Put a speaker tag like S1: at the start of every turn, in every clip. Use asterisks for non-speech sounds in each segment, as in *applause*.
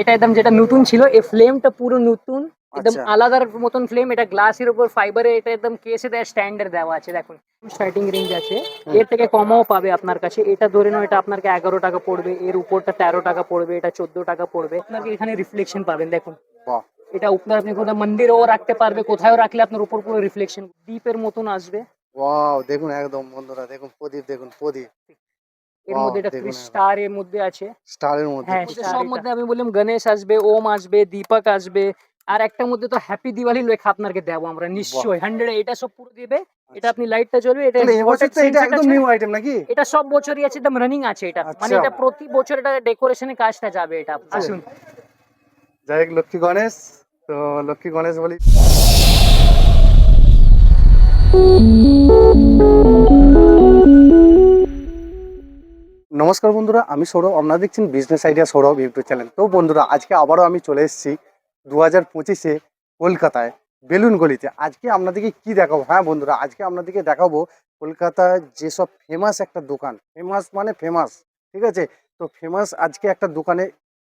S1: এটা একদম যেটা নতুন ছিল এই ফ্লেমটা পুরো নতুন একদম
S2: আচ্ছা।
S1: আলাদার মতন ফ্লেম এটা গ্লাসের উপর ফাইবারে এটা একদম কেসে দেওয়া স্ট্যান্ডার্ড দেওয়া আছে দেখুন। স্টার্টিং রেঞ্জ আছে। এর থেকে কমও পাবে আপনার কাছে। এটা ধরে নাও এটা আপনাকে এগারো টাকা পড়বে এর উপরটা তেরো টাকা পড়বে এটা চোদ্দ টাকা পড়বে। আপনাকে এখানে রিফ্লেকশন পাবেন দেখুন। এটা উপরে আপনি কোথাও মন্দিরেও রাখতে পারবে কোথাও রাখলে আপনার উপর পুরো রিফ্লেকশন দ্বীপের মতন আসবে।
S2: ওয়াও দেখুন একদম বন্ধুরা দেখুন প্রদীপ দেখুন প্রদীপ।
S1: এর মধ্যে এটা স্টার এর মধ্যে আছে।
S2: স্টারের মধ্যে।
S1: হ্যাঁ সব মধ্যে আমি বললাম গণেশ আসবে ওম আসবে দীপক আসবে আর একটা মধ্যে তো হ্যাপি দিওয়ালি লেখা আপনাকে দেবো আমরা নিশ্চয়ই। হান্ড্রেড এটা সব পুরো দেবে। এটা আপনি লাইটটা জ্বলবে এটা
S2: একদম নিউ আইটেম নাকি?
S1: এটা সব বছরই আছে একদম রানিং আছে এটা। মানে
S2: আচ্ছা।
S1: এটা প্রতি বছর এটা ডেকোরেশনের কাজটা যাবে এটা। আসুন।
S2: যাই হোক লক্ষ্মী গণেশ। তো লক্ষ্মী গণেশ বলি নমস্কার বন্ধুরা, আমি সৌরভ, আপনারা দেখছেন business idea Sourav YouTube channel তো বন্ধুরা, আজকে আবারও আমি চলে এসেছি দু হাজার পঁচিশে কলকাতায় বেলুন গলিতে। আজকে আপনাদেরকে কি দেখাবো? হ্যাঁ বন্ধুরা, আজকে আপনাদেরকে দেখাবো কলকাতায় যেসব ফেমাস একটা দোকান। ফেমাস মানে ফেমাস ঠিক আছে? তো ফেমাস আজকে একটা দোকানে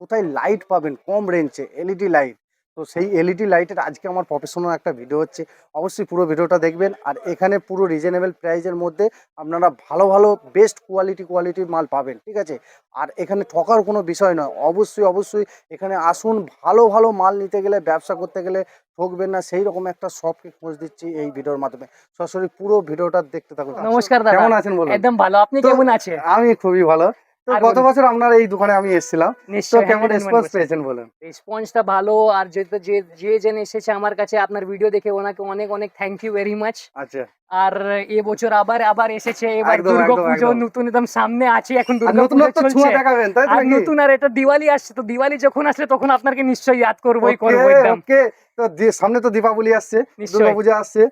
S2: কোথায় লাইট পাবেন, কম রেঞ্জে এলইডি লাইট তো সেই এলইডি লাইটের আজকে আমার প্রফেশনাল একটা ভিডিও হচ্ছে। অবশ্যই পুরো ভিডিওটা দেখবেন। আর এখানে পুরো রিজনেবল প্রাইজের মধ্যে আপনারা ভালো ভালো বেস্ট কোয়ালিটি কোয়ালিটির মাল পাবেন ঠিক আছে? আর এখানে ঠকার কোনো বিষয় নয়। অবশ্যই অবশ্যই এখানে আসুন ভালো ভালো মাল নিতে গেলে ব্যবসা করতে গেলে ঠকবেন না। সেই রকম একটা শপকে খোঁজ দিচ্ছি এই ভিডিওর মাধ্যমে। সরাসরি পুরো ভিডিওটা দেখতে থাকুন।
S1: নমস্কার
S2: কেমন আছেন বলুন?
S1: একদম ভালো। আপনি কেমন আছেন?
S2: আমি খুবই ভালো। গত বছর আপনার এই দোকানে আমি এসেছিলাম। তো কেমন রেসপন্স পেয়েছেন বলুন?
S1: রেসপন্সটা ভালো আর যেহেতু যে যে জন এসেছে আমার কাছে আপনার ভিডিও দেখে ওনাকে অনেক অনেক থ্যাংক ইউ ভেরি মাচ
S2: আচ্ছা।
S1: আর এবছর আবার আবার এসেছে এবার
S2: একদম,
S1: দুর্গা
S2: একদম,
S1: পুজো
S2: একদম।
S1: নতুন একদম সামনে আছে এখন
S2: আর
S1: দুর্গা পুজো
S2: নতুনত্ব ছোঁয়া
S1: চলছে।
S2: দেখাবেন তাই
S1: আর নতুন আর এটা দিওয়ালি আসছে তো দিওয়ালি যখন আসলে তখন আপনাকে নিশ্চয়ই ইয়াদ করবোই করব একদম।
S2: তো সামনে তো দীপাবলি আসছে। দুর্গাপূজা আসছে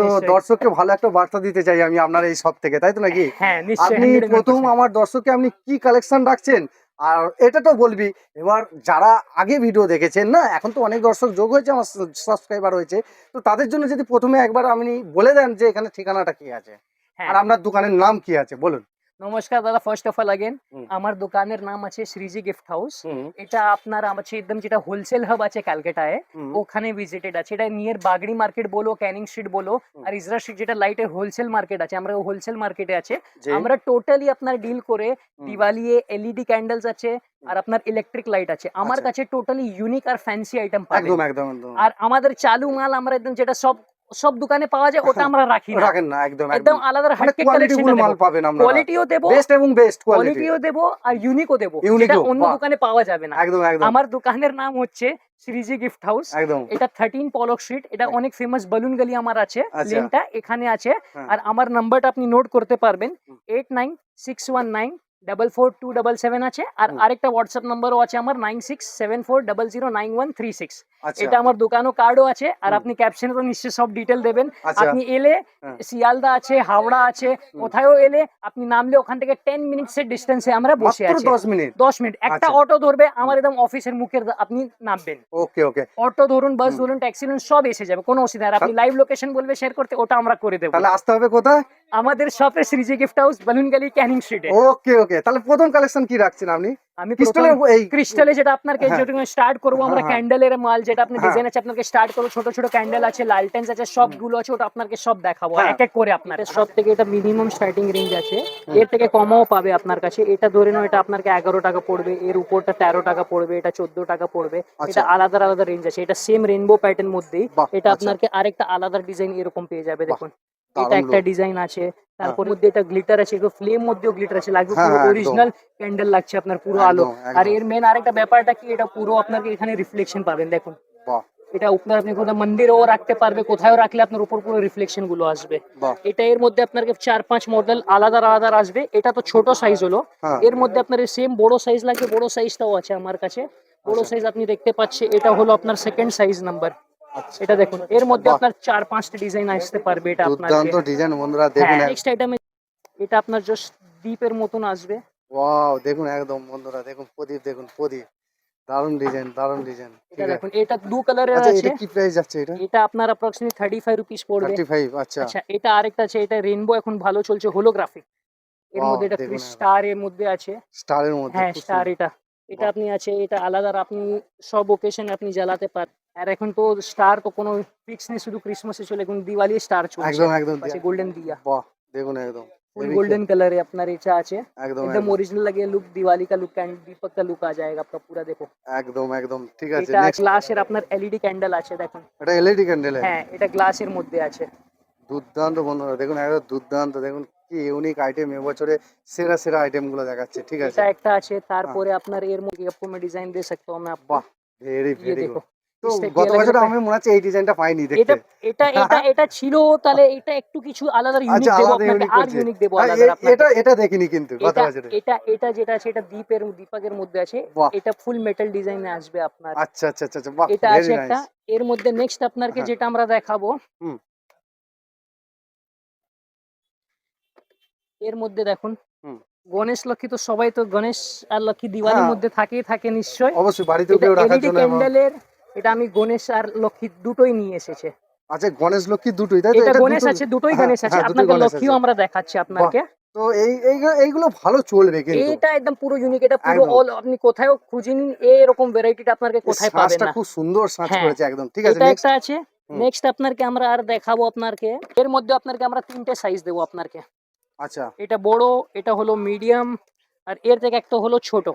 S2: তো দর্শককে ভালো একটা বার্তা দিতে চাই আমি আপনার এই সব থেকে তাই তো নাকি?
S1: হ্যাঁ
S2: আপনি প্রথম আমার দর্শককে আপনি কি কালেকশন রাখছেন? আর এটা তো বলবি এবার যারা আগে ভিডিও দেখেছেন না এখন তো অনেক দর্শক যোগ হয়েছে আমার সাবস্ক্রাইবার হয়েছে তো তাদের জন্য যদি প্রথমে একবার আপনি বলে দেন যে এখানে ঠিকানাটা কি আছে?
S1: হ্যাঁ।
S2: আর আপনার দোকানের নাম কি আছে বলুন।
S1: নমস্কার দাদা ফার্স্ট অফ অল আগেন আমার দোকানের নাম আছে শ্রীজি গিফট হাউস এটা আপনার আছে একদম যেটা হোলসেল হাব আছে ক্যালকাটায় ওখানে ভিজিটেড আছে। এটা নিয়ার বাগড়ি মার্কেট বলো ক্যানিং স্ট্রিট বলো আর ইজরা স্ট্রিট যেটা লাইটের হোলসেল মার্কেট আছে আমরা হোলসেল মার্কেটে আছে। আমরা টোটালি আপনার ডিল করে দিওয়ালি এলইডি ক্যান্ডেলস আছে আর আপনার ইলেকট্রিক লাইট আছে। আমার
S2: আচ্ছা।
S1: কাছে টোটালি ইউনিক আর ফ্যান্সি আইটেম পাবেন।
S2: একদম একদম।
S1: আর আমাদের চালু মাল আমরা একদম যেটা সব সব দোকানে পাওয়া যায় ওটা আমরা রাখি না।
S2: রাখেন না একদম
S1: একদম। আলাদা
S2: মানে কোয়ালিটি
S1: কালেকশন
S2: মাল পাবেন আমরা।
S1: কোয়ালিটিও দেবো
S2: বেস্ট এবং বেস্ট কোয়ালিটি
S1: কোয়ালিটিও দেব আর ইউনিকও দেবো। যেটা অন্য দোকানে পাওয়া যাবে না।
S2: একদম একদম।
S1: আমার দোকানের নাম হচ্ছে শ্রীজি গিফট হাউস
S2: একদম।
S1: এটা থার্টিন পলক স্ট্রিট এটা
S2: হ্যাঁ।
S1: অনেক ফেমাস বেলুন গলি আমার আছে।
S2: আচ্ছা।
S1: লেনটা এখানে আছে।
S2: হ্যাঁ।
S1: আর আমার নাম্বারটা আপনি নোট করতে পারবেন। Eight nine six one nine double four two double seven আছে আর আরেকটা হোয়াটসঅ্যাপ নাম্বারও আছে আমার nine six seven four double zero nine one three six
S2: আচ্ছা।
S1: এটা আমার দোকানও কার্ডও আছে আর আপনি ক্যাপশনে তো নিশ্চয়ই সব ডিটেল দেবেন।
S2: আচ্ছা।
S1: আপনি এলে
S2: হ্যাঁ।
S1: শিয়ালদা আছে হাওড়া আছে কোথায়ও এলে আপনি নামলে ওখান থেকে টেন মিনিটস এর ডিস্টেন্সে আমরা বসে আছি।
S2: দশ মিনিট
S1: দশ মিনিট একটা
S2: আচ্ছা।
S1: অটো ধরবে আমার একদম অফিসের মুখের আপনি নামবেন।
S2: ওকে ওকে।
S1: অটো ধরুন বাস ধরুন ট্যাক্সি ধরুন সব এসে যাবে কোনো অসুবিধা। আর আপনি লাইভ লোকেশন বলবে শেয়ার করতে ওটা আমরা করে দেবো।
S2: তাহলে আসতে হবে কোথায়?
S1: আমাদের শপে শ্রীজি গিফট হাউস বেলুন গলি ক্যানিং স্ট্রিটে
S2: ওকে ওকে। তাহলে প্রথম কালেকশন কি রাখছেন আপনি
S1: আমি
S2: ক্রিস্টালের এই
S1: ক্রিস্টালে যেটা আপনাকে
S2: হ্যাঁ।
S1: যেটা স্টার্ট করব আমরা
S2: হ্যাঁ, হ্যাঁ।
S1: ক্যান্ডেলের মাল যেটা আপনি
S2: হ্যাঁ।
S1: ডিজাইন আছে আপনাকে স্টার্ট করব ছোট ছোট ক্যান্ডেল আছে লালটেন্স আছে সবগুলো আছে ওটা আপনাকে সব দেখাবো
S2: হ্যাঁ।
S1: এক এক করে আপনার সব থেকে এটা মিনিমাম স্টার্টিং রেঞ্জ আছে এর থেকে কমও পাবে আপনার কাছে এটা ধরে নাও এটা আপনাকে এগারো টাকা পড়বে এর উপরটা তেরো টাকা পড়বে এটা চোদ্দ টাকা পড়বে
S2: আচ্ছা।
S1: এটা আলাদা আলাদা রেঞ্জ আছে এটা সেম রেনবো প্যাটার্ন মধ্যেই এটা
S2: আচ্ছা।
S1: আপনাকে আরেকটা আলাদা ডিজাইন এরকম পেয়ে যাবে দেখুন এটা একটা ডিজাইন আছে তারপর মধ্যে এটা গ্লিটার আছে ফ্লেম মধ্যেও গ্লিটার আছে লাগবে
S2: হ্যাঁ,
S1: পুরো
S2: হ্যাঁ,
S1: অরিজিনাল ক্যান্ডেল লাগছে আপনার পুরো আলো। আর এর মেন আরেকটা ব্যাপারটা কি এটা পুরো আপনাকে এখানে রিফ্লেকশন পাবেন দেখুন। এটা আপনার আপনি কোথাও মন্দিরেও রাখতে পারবে কোথাও রাখলে আপনার উপর পুরো রিফ্লেকশনগুলো আসবে। এটা এর মধ্যে আপনাকে চার পাঁচ মডেল আলাদা আলাদা আসবে। এটা তো ছোট সাইজ হলো।
S2: হ্যাঁ।
S1: এর মধ্যে আপনার সেম বড় সাইজ লাগবে বড় সাইজটাও আছে আমার কাছে। বড়
S2: আচ্ছা।
S1: সাইজ আপনি দেখতে পাচ্ছেন এটা হলো আপনার সেকেন্ড সাইজ নাম্বার
S2: আচ্ছা
S1: এটা দেখুন এর মধ্যে আপনার চার পাঁচটা ডিজাইন আসতে পারবে এটা আপনার
S2: দুর্দান্ত ডিজাইন বন্ধুরা দেখুন
S1: নেক্সট আইটেমে এটা আপনার জাস্ট দ্বীপের মতন আসবে।
S2: ওয়াও দেখুন একদম বন্ধুরা দেখুন প্রদীপ দেখুন প্রদীপ। দারুণ ডিজাইন দারুণ ডিজাইন
S1: এটা দেখুন এটা দু কালারের
S2: আচ্ছা
S1: আছে।
S2: এটা কি প্রাইস যাচ্ছে এটা?
S1: এটা আপনার অ্যাপ্রক্সিমেটলি থার্টি ফাইভ রুপিস পড়বে।
S2: থার্টি ফাইভ আচ্ছা।
S1: আচ্ছা এটা আরেকটা আছে এটা রেনবো এখন ভালো চলছে হোলোগ্রাফিক এর মধ্যে এটা স্টার এর মধ্যে আছে।
S2: স্টারের মধ্যে
S1: হ্যাঁ স্টার এটা। এটা আপনি আছে এটা আলাদা আপনি সব ওকেশন আপনি জ্বালাতে পারেন আর এখন তো স্টার তো কোনো ফিক্স নেই শুধু ক্রিসমাসে চলে এখন দিওয়ালি স্টার চলছে
S2: একদম একদম
S1: পাশে গোল্ডেন দিয়া
S2: বাহ দেখুন একদম
S1: ফুল
S2: heavy
S1: गोल्डन कलर है अपना रेचा আছে
S2: একদম
S1: एकदम
S2: একদম
S1: ओरिजिनल लगे लुक दिवाली का लुक एंड दीपक का लुक आ जाएगा आपका पूरा देखो
S2: একদম একদম ঠিক আছে
S1: এটা
S2: নেক্সট
S1: গ্লাসের আপনার এলইডি ক্যান্ডেল আছে দেখুন
S2: এটা এলইডি ক্যান্ডেল
S1: হ্যাঁ এটা গ্লাসের মধ্যে আছে
S2: দুর্দান্ত বন্ধুরা দেখুন একদম দুর্দান্ত দেখুন কি ইউনিক আইটেম এবছরে সেরা সেরা আইটেম গুলো দেখাচ্ছে ঠিক আছে
S1: এটা একটা আছে তারপরে আপনার এর মধ্যে आपको मैं डिजाइन दे सकता हूं मैं आपको
S2: বাহ ভেরি
S1: ये
S2: ভেরি
S1: देखो
S2: গত বছর আমি মনে হচ্ছে এই ডিজাইনটা পাইনি দেখতে।
S1: এটা এটা *laughs* এটা ছিল তাহলে এটা একটু কিছু আলাদা
S2: আচ্ছা, ইউনিক
S1: দেব
S2: হ্যাঁ,
S1: আপনাকে আর ইউনিক দেব আলাদা
S2: এটা এটা দেখিনি কিন্তু গত
S1: এটা এটা যেটা আছে এটা দীপের দীপকের মধ্যে আছে। এটা ফুল মেটাল ডিজাইনে আসবে আপনার।
S2: আচ্ছা আচ্ছা আচ্ছা, আচ্ছা বাহ
S1: এটা আছে একটা। এর মধ্যে নেক্সট আপনাকে
S2: হ্যাঁ।
S1: যেটা আমরা দেখাবো এর মধ্যে দেখুন গণেশ লক্ষ্মী তো সবাই তো গণেশ আর লক্ষ্মী দিওয়ালির
S2: হ্যাঁ।
S1: মধ্যে থাকেই থাকে নিশ্চয়
S2: অবশ্যই বাড়িতে
S1: এটা আমি গণেশ আর লক্ষ্মী দুটোই নিয়ে এসেছে।
S2: আচ্ছা গণেশ লক্ষ্মী দুটোই তাই তো?
S1: এটা গণেশ আছে দুটোই
S2: হ্যাঁ,
S1: গণেশ আছে।
S2: হ্যাঁ,
S1: আপনাকে লক্ষ্মীও আমরা দেখাচ্ছি আপনাকে।
S2: তো এই এইগুলো এইগুলো ভালো চলবে কিন্তু।
S1: এটা একদম পুরো ইউনিক এটা পুরো অল আপনি কোথাও খুঁজে নিন এরকম ভ্যারাইটিটা আপনাকে কোথায় পাবেন না।
S2: খুব সুন্দর সাজ
S1: হ্যাঁ।
S2: করেছে একদম। ঠিক আছে নেক্সট
S1: একটা আছে। নেক্সট আপনাকে আমরা আর দেখাবো আপনাকে এর মধ্যে আপনাকে আমরা তিনটে সাইজ দেবো আপনাকে
S2: আচ্ছা।
S1: এটা বড় এটা হলো মিডিয়াম আর এর থেকে একটা হলো ছোট।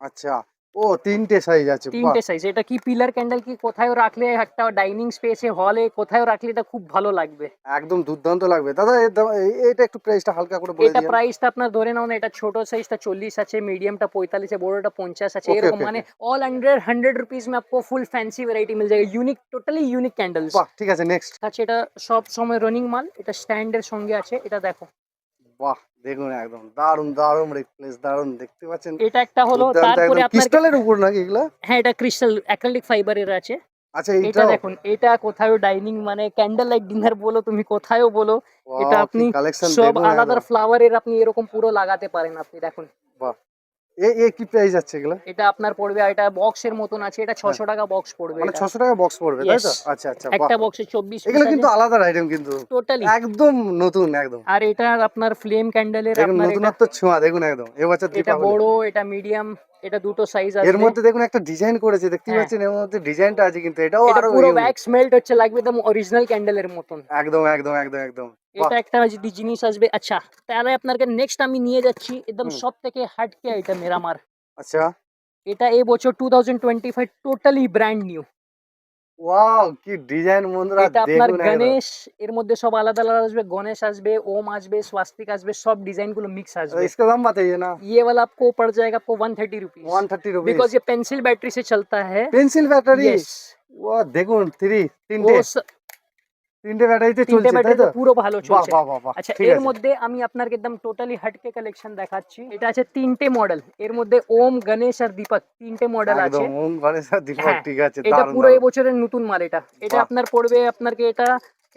S2: আচ্ছা। ও তিনটে সাইজ আছে বাহ
S1: তিনটে সাইজ এটা কি পিলার ক্যান্ডেল কি কোথায় রাখলে একটা ডাইনিং স্পেসে হলে কোথায় রাখলে এটা খুব ভালো লাগবে
S2: একদম দুর্দান্ত লাগবে দাদা এর দাম- এই- এটা একটু প্রাইসটা হালকা করে বলে
S1: এটা
S2: দিন
S1: প্রাইসটা আপনার ধরে নাও না এটা ছোট সাইজটা চল্লিশ আছে মিডিয়ামটা পঁয়তাল্লিশ है বড়টা পঞ্চাশ আছে
S2: Okay,
S1: এরকম
S2: okay,
S1: মানে অল হান্ড্রেড হান্ড্রেড रुपीज में आपको फुल फैंसी वैरायटी मिल जाएगा यूनिक टोटली यूनिक कैंडल्स
S2: বাহ ঠিক আছে নেক্সট
S1: আছে এটা সব সময় রানিং মাল এটা স্ট্যান্ডের সঙ্গে আছে এটা দেখো
S2: বাহ দেখুন একদম। দারুণ দারুণ রিপ্লেস দারুণ দেখতে পাচ্ছেন?
S1: এটা একটা হলো তারপরে আপনার
S2: ক্রিস্টালের উপর নাকি এগুলা?
S1: হ্যাঁ এটা ক্রিস্টাল অ্যাক্রিলিক ফাইবারের আছে।
S2: আচ্ছা
S1: এটা দেখুন এটা কোথাও ডাইনিং মানে ক্যান্ডেল লাইট ডিনার বলো তুমি কোথায়ও বলো এটা আপনি সব আলাদা ফ্লাওয়ারের আপনি এরকম পুরো লাগাতে পারেন আপনি দেখুন।
S2: এ এ কি প্রাইস আছে এগুলা?
S1: এটা আপনার পড়বে আর এটা বক্সের মতন আছে এটা ছশো টাকা বক্স পড়বে
S2: হ্যাঁ। মানে টাকা বক্স পড়বে তাই তো? আচ্ছা আচ্ছা
S1: একটা বক্সে
S2: এগুলো কিন্তু আলাদা আইটেম কিন্তু।
S1: টোটালি
S2: একদম নতুন একদম।
S1: আর এটা আপনার ফ্লেম ক্যান্ডেলের আপনার
S2: নতুনত্ব ছোঁয়া দেখুন একদম। এবছর
S1: এটা বড় এটা মিডিয়াম এটা দুটো সাইজ আছে।
S2: এর মধ্যে দেখুন একটা ডিজাইন করেছে দেখতে
S1: হ্যাঁ।
S2: পাচ্ছেন এর মধ্যে ডিজাইনটা আছে কিন্তু এটাও
S1: এটা
S2: আরও
S1: পুরো ওয়্যাক্স মেল্ট হচ্ছে লাগবে একদম অরিজিনাল ক্যান্ডেলের মতন।
S2: একদম একদম একদম একদম।
S1: এটা একটা যদি জিনিস আসবে আচ্ছা তাহলে আপনাকে নেক্সট আমি নিয়ে যাচ্ছি একদম সব থেকে হাটকে আইটেম এর আমার।
S2: আচ্ছা।
S1: এটা এই বছর two thousand twenty five totally brand new
S2: wow কি ডিজাইন বন্ধুরা
S1: এটা আপনার
S2: দেখুন একদম
S1: গণেশ এর মধ্যে সব আলাদা আলাদা আসবে গণেশ আসবে ওম আসবে স্বাস্তিক আসবে সব ডিজাইন গুলো মিক্স আসবে
S2: इसका दाम बताइए ना
S1: ये वाला आपको पड़ जाएगा आपको one thirty rupees
S2: 130 rupees
S1: because ये पेंसिल बैटरी से चलता है
S2: পেন্সিল ব্যাটারি
S1: Yes,
S2: ওয়া দেখুন থ্রি তিনটে
S1: वो स-
S2: তিনটে ব্যাটারিতে চলছে তাই তো
S1: পুরো ভালো চলছে। আচ্ছা এর মধ্যে আমি আপনাকে একদম টোটালি হটকে কালেকশন দেখাচ্ছি। এটা আছে তিনটে মডেল এর মধ্যে ওম গণেশ আর দীপক তিনটে মডেল আছে।
S2: ওম গণেশ আর দীপক
S1: হ্যাঁ,
S2: ঠিক আছে
S1: এটা পুরো এবছরের নতুন মাল এটা। এটা আপনার পড়বে আপনাকে এটা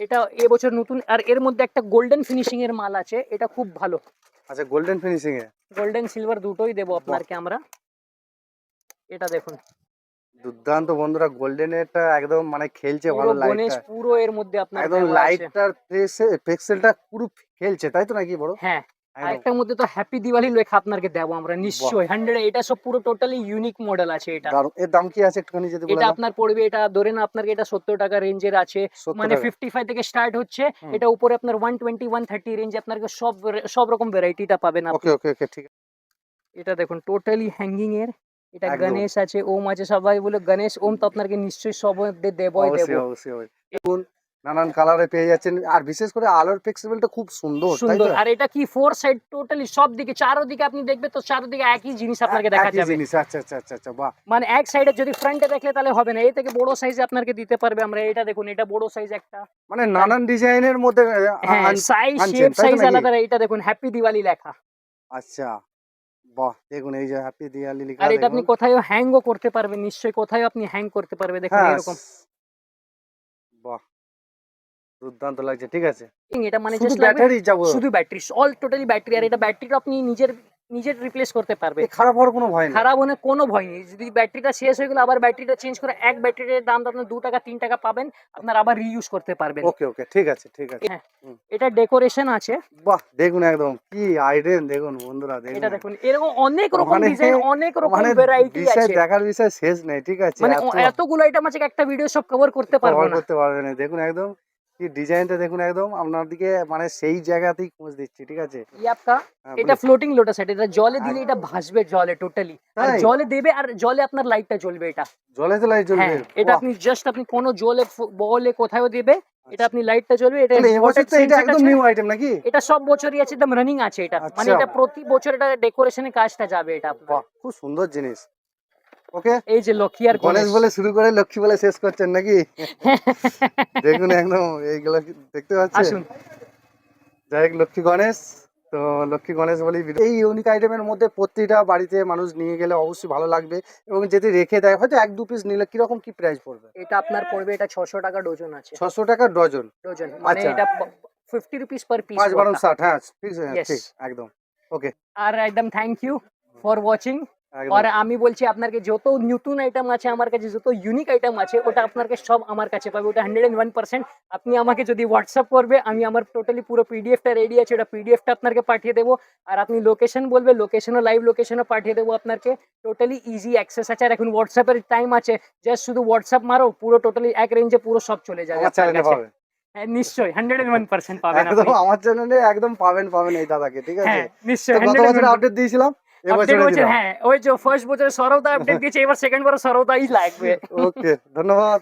S1: এটা এবছর নতুন আর এর মধ্যে একটা গোল্ডেন ফিনিশিং এর মাল আছে এটা খুব ভালো।
S2: আচ্ছা গোল্ডেন ফিনিশিং এ?
S1: গোল্ডেন সিলভার দুটোই দেবো আপনাকে আমরা। এটা দেখুন।
S2: দুর্দান্ত বন্ধুরা গোল্ডেন এরটা একদম মানে খেলছে ভালো
S1: গণেশ পুরো এর মধ্যে আপনার
S2: একদম লাইটটার পিক্সেলটা পুরো খেলছে তাই তো নাকি বড়?
S1: হ্যাঁ আরেকটার মধ্যে তো হ্যাপি দিওয়ালি লেখা আপনাকে দেবো আমরা নিশ্চয়ই। হান্ড্রেড এটা সব পুরো টোটালি ইউনিক মডেল আছে এটা।
S2: এর দাম কি আছে একটুখানি যদি
S1: এটা আপনার পড়বে এটা ধরে না আপনার এটা সত্তর টাকা রেঞ্জের আছে। মানে। ফিফটি ফাইভ থেকে স্টার্ট হচ্ছে। এটা উপরে আপনার ওয়ান টোয়েন্টি ওয়ান থার্টি রেঞ্জে আপনার সব সব রকম ভ্যারাইটিটা পাবেন আপনি।
S2: ওকে ওকে ওকে ঠিক আছে।
S1: এটা দেখুন টোটালি হ্যাঙ্গিং এর এটা গণেশ আছে ওম আছে সবাই বলে গণেশ ওম তো আপনাকে নিশ্চয়ই সব দেবই দেবো।
S2: দেখুন নানান কালারে পেয়ে যাচ্ছেন। আর বিশেষ করে আলোর পিক্সেলটা খুব সুন্দর
S1: সুন্দর। আর এটা কি ফোর সাইড টোটালি সব দিকে চারোদিকে আপনি দেখবে তো চারোদিকে একই জিনিস আপনাকে দেখা
S2: একই
S1: যাবে।
S2: জিনিস আচ্ছা আচ্ছা আচ্ছা আচ্ছা বাহ।
S1: মানে এক সাইডে যদি ফ্রন্টে দেখলে তাহলে হবে না। এই থেকে বড় সাইজে আপনাকে দিতে পারবে আমরা। এটা দেখুন এটা বড় সাইজ একটা।
S2: মানে নানান ডিজাইনের মধ্যে
S1: হ্যাঁ সাইজ শেপ সাইজ আলাদা। এটা দেখুন হ্যাপি দিওয়ালি লেখা।
S2: আচ্ছা। বাহ দেখুন এই যে হ্যাপি দিওয়ালি লেখা
S1: আর এটা আপনি কোথায়ও হ্যাংও করতে পারবেন নিশ্চয়ই কোথায়ও আপনি হ্যাং করতে পারবে দেখুন
S2: হ্যাঁ
S1: এরকম
S2: বাহ দুর্দান্ত লাগছে ঠিক আছে।
S1: এটা মানে
S2: শুধু
S1: জাস্ট
S2: ব্যাটারি যাব।
S1: শুধু ব্যাটারি অল টোটালি ব্যাটারি আর এটা ব্যাটারিটা আপনি নিজের নিজে রিপ্লেস করতে পারবে।
S2: খারাপ হওয়ার কোনো ভয়
S1: খারাপ হলে কোনো ভয় নেই। যদি ব্যাটারিটা শেষ হয়ে গেলে আবার ব্যাটারিটা চেঞ্জ করে এক ব্যাটারির দাম আপনার দু টাকা তিন টাকা পাবেন। আপনার আবার রিইউজ করতে পারবেন।
S2: ওকে ওকে ঠিক আছে ঠিক আছে।
S1: এটা ডেকোরেশন আছে।
S2: বাহ দেখুন একদম কি আইডেন দেখুন বন্ধুরা দেখুন।
S1: এটা দেখুন এরকম অনেক রকম
S2: মানে-
S1: ডিজাইন অনেক রকম
S2: মানে
S1: ভ্যারাইটি
S2: বিষয়
S1: আছে।
S2: দেখার বিষয় শেষ নেই ঠিক আছে
S1: মানে এতগুলো আইটেম আছে একটা ভিডিও সব কভার করতে পারব না।
S2: করতে পারবে না দেখুন একদম। কি ডিজাইনটা দেখুন একদম আপনার দিকে মানে সেই জায়গাতেই খোঁজ দিচ্ছি ঠিক আছে?
S1: ইয়াপকা
S2: হ্যাঁ,
S1: এটা ফ্লোটিং লোটাস এটা এটা জলে দিলে এটা ভাসবে জলে টোটালি আর জলে দেবে আর জলে আপনার লাইটটা জ্বলবে এটা।
S2: জলে তো লাইট
S1: হ্যাঁ, আচ্ছা।
S2: জ্বলবে?
S1: এটা আপনি জাস্ট আপনি কোন জলে বলে কোথাও দেবে এটা আপনি লাইটটা জ্বলবে এটা
S2: এটা একদম নিউ আইটেম নাকি?
S1: এটা সব বছরই আছে একদম রানিং আছে এটা। মানে
S2: আচ্ছা।
S1: এটা প্রতি বছর এটা ডেকোরেশনের কাজটা যাবে এটা
S2: খুব সুন্দর জিনিস। ওকে?
S1: এই যে লক্ষ্মী আর
S2: গণেশ বলে শুরু করে লক্ষ্মী বলে শেষ করছেন নাকি? *laughs* দেখুন একদম এইগুলো দেখতে পাচ্ছেন?
S1: আসুন।
S2: যাই হোক লক্ষ্মী গণেশ। তো লক্ষ্মী গণেশ ভিডিও। এই ইউনিক আইটেমের মধ্যে প্রতিটা বাড়িতে মানুষ নিয়ে গেলে অবশ্যই ভালো লাগবে এবং যদি রেখে দেয় হয়তো এক দু পিস নিলে কীরকম কি প্রাইস পড়বে?
S1: এটা আপনার পড়বে এটা ছশো টাকা ডজন আছে।
S2: ছশো টাকা ডজন
S1: ডজন মানে
S2: আচ্ছা।
S1: এটা ফিফটি রুপিস পার পিস
S2: পাঁচ বারো ষাট হ্যাঁ ঠিক আছে, একদম। ওকে
S1: আর একদম থ্যাংক ইউ ফর ওয়াচিং আর আমি বলছি আপনাকে যত নতুন আইটেম আছে আমার কাছে যত ইউনিক আইটেম আছে ওটা আপনাকে সব আমার কাছে পাবে। ওটা হান্ড্রেড অ্যান্ড ওয়ান পার্সেন্ট আপনি আমাকে যদি হোয়াটসঅ্যাপ করবে আমি আমার টোটালি পুরো পিডিএফটা রেডি আছে ওটা পিডিএফটা আপনাকে পাঠিয়ে দেবো। আর আপনি লোকেশন বলবে লোকেশনও লাইভ লোকেশনও পাঠিয়ে দেবো আপনাকে। টোটালি ইজি অ্যাক্সেস আছে। আর এখন হোয়াটসঅ্যাপের টাইম আছে। জাস্ট শুধু হোয়াটসঅ্যাপ মারো পুরো টোটালি এক রেঞ্জে পুরো সব চলে যাবে আপনার হ্যাঁ, নিশ্চয়ই হান্ড্রেড অ্যান্ড ওয়ান পার্সেন্ট পাবেন
S2: একদম আমার চ্যানেলে একদম পাবেন পাবেন এই দাদাকে ঠিক আছে?
S1: হ্যাঁ নিশ্চয়ই
S2: গত
S1: 100
S2: বছর আপডেট দিয়েছিলাম।
S1: আপডেট
S2: এবছরে
S1: বলছে
S2: দিলাম
S1: হ্যাঁ ওই যে ফার্স্ট বছরে সরবদা আপডেট দিয়েছে এবার সেকেন্ড বছর সরবদাই লাগবে
S2: ওকে ধন্যবাদ